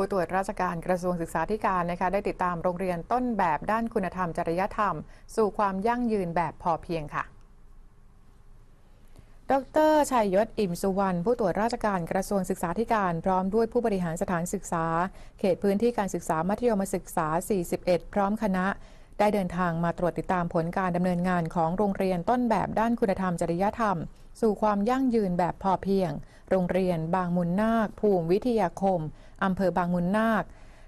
ผู้ตรวจราชการกระทรวงศึกษาธิการนะคะได้ติดตามโรงเรียนต้นแบบด้านคุณธรรมจริยธรรม สู่ความยั่งยืนแบบพอเพียงค่ะดรชัยยศ อิ่มสุวรรณ ผู้ตรวจราชการกระทรวงศึกษาธิการ พร้อมด้วยผู้บริหารสถานศึกษา เขตพื้นที่การศึกษามัธยมศึกษา 41 พร้อมคณะ ได้เดินทางมาตรวจติดตามผลการดำเนินงานของโรงเรียนต้นแบบด้านคุณธรรมจริยธรรม สู่ความยั่งยืนแบบพอเพียง โรงเรียนบางมุนนาค ภูมิวิทยาคมอำเภอบางมุนนาค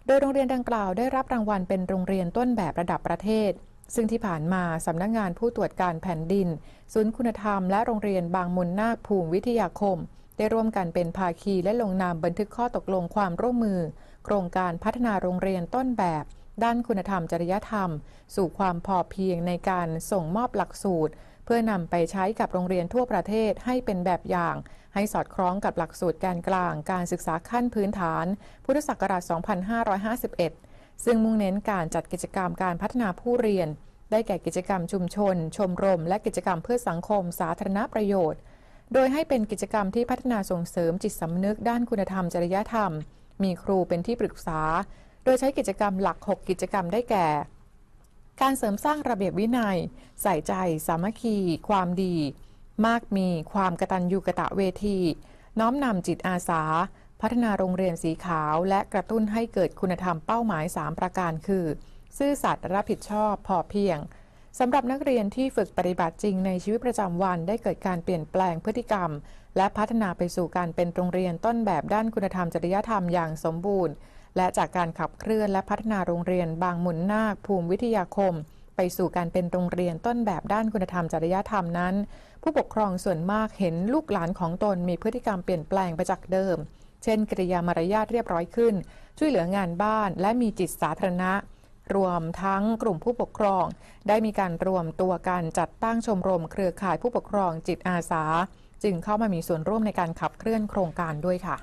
โดยโรงเรียนดังกล่าวได้รับรางวัลเป็นโรงเรียนต้นแบบระดับประเทศ ซึ่งที่ผ่านมาสำนักงงานผู้ตรวจการแผ่นดิน ศูนย์คุณธรรม และโรงเรียนบางมุนนาคภูมิวิทยาคม ได้ร่วมกันเป็นภาคีและลงนามบันทึกข้อตกลงความร่วมมือ โครงการพัฒนาโรงเรียนต้นแบบ ด้านคุณธรรมจริยธรรม สู่ความพอเพียงในการส่งมอบหลักสูตร เพื่อนำไปใช้กับโรงเรียนทั่วประเทศให้เป็นแบบอย่าง ให้สอดคล้องกับหลักสูตรแกนกลาง การศึกษาขั้นพื้นฐาน พุทธศักราช 2551 ซึ่งมุ่งเน้นการจัดกิจกรรมการพัฒนาผู้เรียน ได้แก่กิจกรรมชุมชน ชมรม และกิจกรรมเพื่อสังคม สาธารณประโยชน์ โดยให้เป็นกิจกรรมที่พัฒนาส่งเสริมจิตสำนึกด้านคุณธรรมจริยธรรมมีครูเป็นที่ปรึกษา โดยใช้กิจกรรมหลัก 6 กิจกรรมได้แก่ การเสริมสร้างระเบียบวินัย ใส่ใจ สามัคคี ความดี มากมี ความกตัญญูกะตะเวที น้อมนำจิตอาสา พัฒนาโรงเรียนสีขาว และกระตุ้นให้เกิดคุณธรรมเป้าหมาย 3 ประการคือ ซื่อสัตย์รับผิดชอบพอเพียงสำหรับนักเรียนที่ฝึกปฏิบัติจริงในชีวิตประจำวันได้เกิดการเปลี่ยนแปลงพฤติกรรม และพัฒนาไปสู่การเป็นโรงเรียนต้นแบบด้านคุณธรรมจริยธรรมอย่างสมบูรณ์ และจากการขับเคลื่อนและพัฒนาโรงเรียนบางหมุนนาคภูมิวิทยาคม ไปสู่การเป็นโรงเรียนต้นแบบด้านคุณธรรมจริยธรรมนั้น ผู้ปกครองส่วนมากเห็นลูกหลานของตนมีพฤติกรรมเปลี่ยนแปลงไปจากเดิม เช่นกิริยามารยาทเรียบร้อยขึ้น ช่วยเหลืองานบ้านและมีจิตสาธารณะรวมทั้งกลุ่มผู้ปกครอง ได้มีการรวมตัวกันจัดตั้งชมรมเครือข่ายผู้ปกครองจิตอาสา จึงเข้ามามีส่วนร่วมในการขับเคลื่อนโครงการด้วยค่ะ